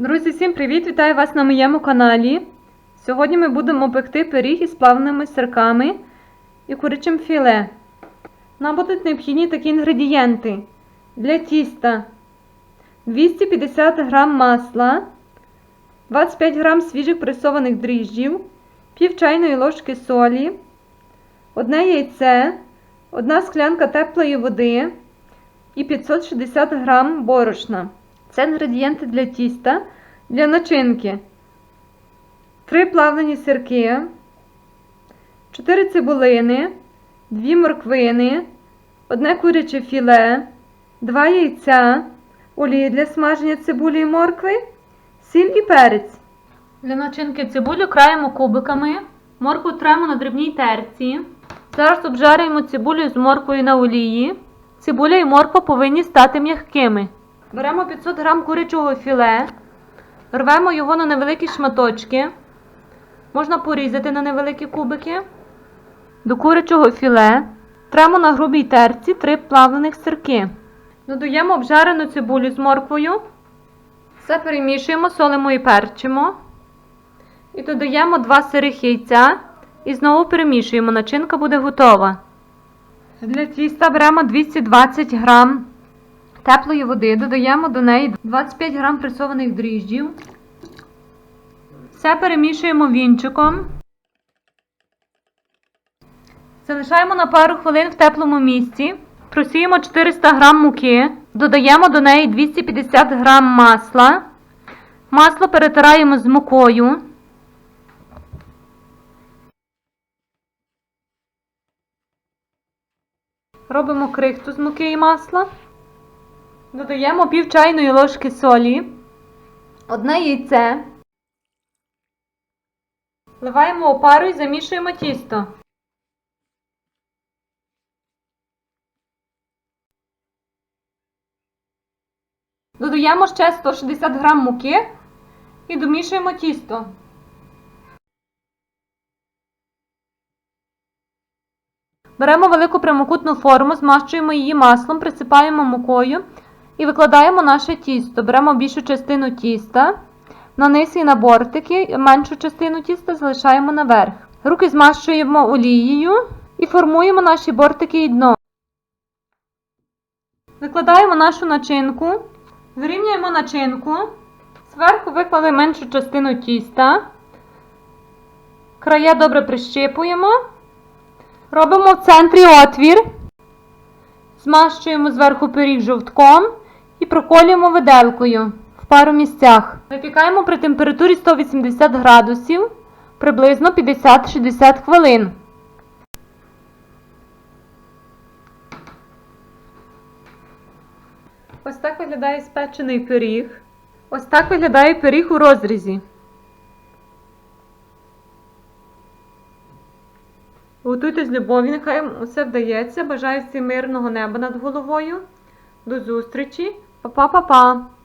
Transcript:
Друзі, всім привіт! Вітаю вас на моєму каналі. Сьогодні ми будемо пекти пиріг із плавними сирками і курячим філе. Нам будуть необхідні такі інгредієнти для тіста 250 г масла, 25 г свіжих пресованих дріжджів, пів чайної ложки солі, одне яйце, одна склянка теплої води і 560 г борошна. Це інгредієнти для тіста, для начинки. 3 плавлені сирки, 4 цибулини, 2 морквини, одне куряче філе, 2 яйця, олії для смаження цибулі і моркви, сіль і перець. Для начинки цибулю краємо кубиками, моркву тремо на дрібній терці. Зараз обжарюємо цибулю з морквою на олії. Цибуля і морква повинні стати м'якими. Беремо 500 г курячого філе, рвемо його на невеликі шматочки. Можна порізати на невеликі кубики. До курячого філе тремо на грубій терці 3 плавлених сирки. Додаємо обжарену цибулю з морквою. Все перемішуємо, солимо і перчимо. І додаємо 2 сирих яйця і знову перемішуємо. Начинка буде готова. Для тіста беремо 220 грам теплої води, додаємо до неї 25 грам пресованих дріжджів. Все перемішуємо вінчиком. Залишаємо на пару хвилин в теплому місці. Просіємо 400 грам муки, додаємо до неї 250 грам масла. Масло перетираємо з мукою. Робимо крихту з муки і масла. Додаємо пів чайної ложки солі, одне яйце. Вливаємо опару і замішуємо тісто. Додаємо ще 160 г муки і домішуємо тісто. Беремо велику прямокутну форму, змащуємо її маслом, присипаємо мукою і викладаємо наше тісто. Беремо більшу частину тіста, на і на бортики, меншу частину тіста залишаємо наверх. Руки змащуємо олією і формуємо наші бортики і дно. Викладаємо нашу начинку, вирівнюємо начинку, зверху виклали меншу частину тіста, края добре прищипуємо. Робимо в центрі отвір, змащуємо зверху пиріг жовтком і проколюємо виделкою в пару місцях. Випікаємо при температурі 180 градусів приблизно 50-60 хвилин. Ось так виглядає спечений пиріг. Ось так виглядає пиріг у розрізі. Готуйте з любов'ю, нехай усе вдається. Бажаю всім мирного неба над головою. До зустрічі. Па-па-па-па!